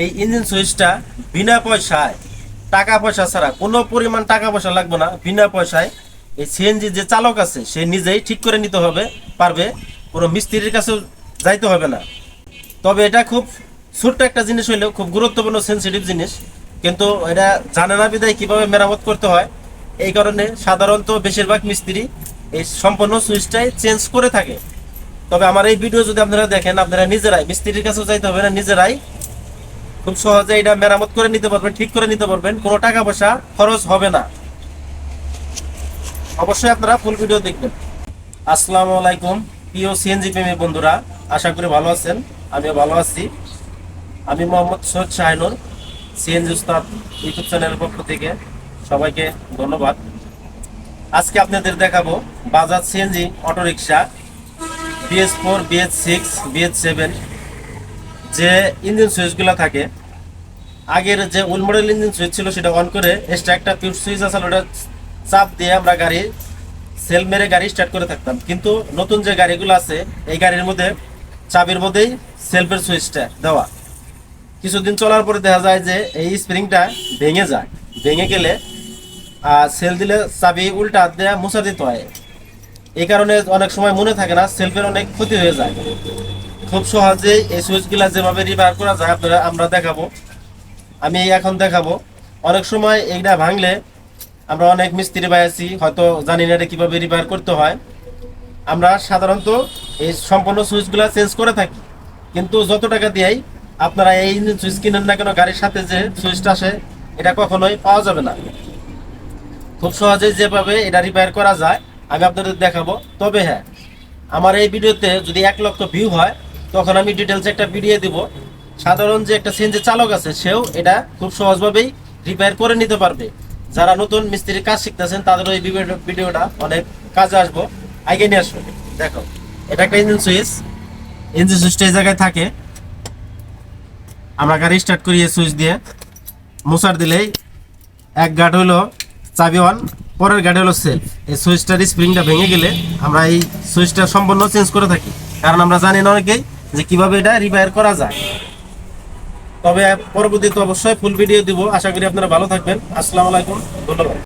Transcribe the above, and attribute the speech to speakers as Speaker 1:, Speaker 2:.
Speaker 1: এই ইঞ্জিন সুইচটা বিনা পয়সায়, টাকা পয়সা ছাড়া কোনো পরিমাণ টাকা পয়সা লাগবে না, বিনা পয়সায় এই সিএনজি যে চালক আছে, সে নিজেই ঠিক করে নিতে হবে, পারবে, কোনো মিস্ত্রির কাছেও যাইতে হবে না। তবে এটা খুব ছোট্ট একটা জিনিস হইলেও খুব গুরুত্বপূর্ণ সেন্সিটিভ জিনিস। কিন্তু এটা জানে না বিদায় কীভাবে মেরামত করতে হয়। এই কারণে সাধারণত বেশিরভাগ মিস্ত্রি এই সম্পূর্ণ সুইচটাই চেঞ্জ করে থাকে। তবে আমার এই ভিডিও যদি আপনারা দেখেন, আপনারা নিজেরাই, মিস্ত্রির কাছেও যাইতে হবে না, নিজেরাই খুব সহজে এটা মেরামত করে নিতে পারবেন, ঠিক করে নিতে পারবেন। কোনো টাকা পয়সা খরচ হবে না। অবশ্যই আপনারা ফুল ভিডিও দেখবেন। আসসালামু আলাইকুম, প্রিয় সিএনজি প্রেমী বন্ধুরা, আশা করি ভালো আছেন, আমিও ভালো আছি। আমি মোহাম্মদ সৈয়দ শাহিনুর সিএনজি উস্তাদ, ইউটিউব চ্যানেলের পক্ষ থেকে সবাইকে ধন্যবাদ। আজকে আপনাদের দেখাবো Bajaj CNG autorickshaw BS four BS six BS seven যে ইঞ্জিন সুইচগুলো থাকে, আগের যে ওল্ড মডেল ইঞ্জিন সুইচ ছিল সেটা অন করে এক্সট্রা একটা পিউর সুইচ আসলে ওটা চাপ দিয়ে আমরা গাড়ি সেল মেরে গাড়ি স্টার্ট করে থাকতাম। কিন্তু নতুন যে গাড়িগুলো আছে, এই গাড়ির মধ্যে চাবির মধ্যেই সেলফের সুইচটা দেওয়া। কিছুদিন চলার পরে দেখা যায় যে এই স্প্রিংটা ভেঙে যায়। ভেঙে গেলে আর সেল দিলে চাবি উল্টা দিয়ে মুছা দিতে হয়। এই কারণে অনেক সময় মনে থাকে না সেলফের অনেক ক্ষতি হয়ে যায়। খুব সহজেই এই সুইচগুলা যেভাবে রিপেয়ার করা যায়, আপনারা, আমরা দেখাবো। আমি এখন দেখাবো। অনেক সময় এইটা ভাঙলে আমরা অনেক মিস্ত্রি ভাই আছি, হয়তো জানি না এটা কীভাবে রিপেয়ার করতে হয়। আমরা সাধারণত এই সম্পূর্ণ সুইচগুলো চেঞ্জ করে থাকি। কিন্তু যত টাকা দিয়েই আপনারা এই সুইচ কিনেন না কেন, গাড়ির সাথে যে সুইচটা আসে, এটা কখনোই পাওয়া যাবে না। খুব সহজে যেভাবে এটা রিপেয়ার করা যায়, আমি আপনাদের দেখাবো। তবে হ্যাঁ আমার এই ভিডিওতে যদি এক লক্ষ ভিউ হয় তখন আমি ডিটেলস একটা ভিডিও দিব। সাধারণ যে একটা সিএনজি চালক আছে, সেও এটা খুব সহজভাবেই রিপেয়ার করে নিতে পারবে। যারা নতুন মিস্ত্রির কাজ শিখতেছেন, তাদের ওই ভিডিও- ভিডিওটা অনেক কাজে আসব। আগে নিয়ে আসব দেখো, এটা একটা ইঞ্জিন সুইচ ইঞ্জিন সুইচটা এই জায়গায় থাকে। আমরা গাড়ি স্টার্ট করি এই সুইচ দিয়ে। মোসার দিলেই এক গার্ড হলো চাবি অন পরের গার্ড হলো সেলফ এই সুইচটার স্প্রিংটা ভেঙে গেলে আমরা এই সুইচটা সম্পূর্ণ চেঞ্জ করে থাকি। কারণ আমরা জানি না অনেকেই যে কীভাবে এটা রিপেয়ার করা যায়। তবে পরবর্তীতে অবশ্যই ফুল ভিডিও দিব। আশা করি আপনারা ভালো থাকবেন। আসসালামু আলাইকুম। ধন্যবাদ।